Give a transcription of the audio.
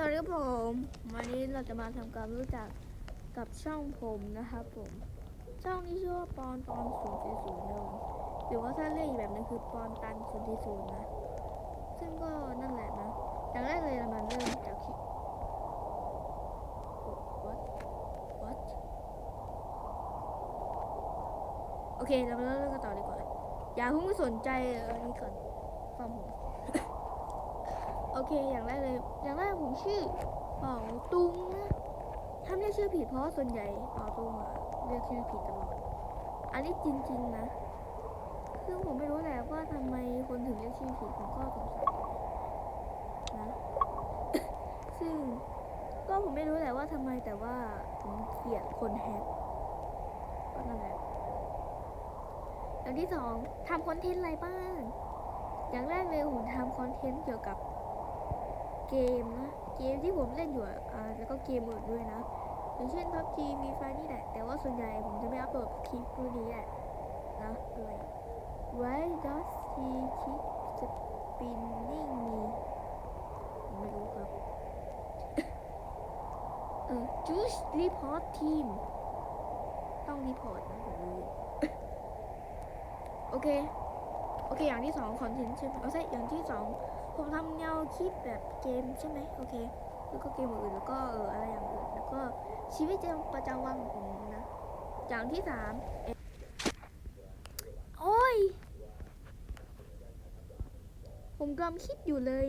สวัสดีครับผม วันนี้เราจะมาทำความรู้จักกับช่องผมนะครับผม ช่องนี้ชื่อว่าปอนตอนศูนย์สี่ศูนย์นะผมหรือว่าถ้าเรียกอีกแบบนึงคือปอนตันศูนย์สี่ศูนย์นะ ซึ่งก็นั่นแหละนะอย่างแรกเลยเรามาเริ่มจากคลิป what what โอเคเรามาเริ่มกันต่อดีกว่า อย่าเพิ่งสนใจออนี่ก่อนฟังผม โอเค อย่างแรกเลย อย่างแรกผมชื่อเป่าตุงนะถ้าเรียกชื่อผิดเพราะส่วนใหญ่เป่าตุงอะเรียกชื่อผิดตลอด อันนี้จริง ๆ นะ ซึ่งผมไม่รู้แหละว่าทำไมคนถึงเรียกชื่อผิดผมก็สงสัยนะ ซึ่งก็ผมไม่รู้แหละว่าทำไมแต่ว่าผมเกลียดคนแฮกก็นั่นแหละอย่างที่สองทำคอนเทนต์อะไรบ้าง อย่างแรกเลยผมทำคอนเทนต์เกี่ยวกับ เกมนะเกมที่ผมเล่นอยู่อะอ่าแล้วก็เกมอื่นด้วยนะอย่างเช่น PUBG มีไฟนี่แหละแต่ว่าส่วนใหญ่ผมจะไม่อัปโหลดคลิปพวกนี้แหละนะอะไร Why does he keep spinning me ไม่รู้ครับเออ Juice report team ต้องรีพอร์ตนะผมรู้โอเค โอเค อย่างที่สองคอนเทนต์ใช่ไหมเอาใช่อย่างที่สองผมทำแนวคลิปแบบเกมใช่ไหมโอเค แล้วก็เกมอื่นแล้วก็เอออะไรอย่างอื่นแล้วก็ชีวิตประจำวันของผมนะ อย่างที่สามโอ้ย ผมกำลังคิดอยู่เลย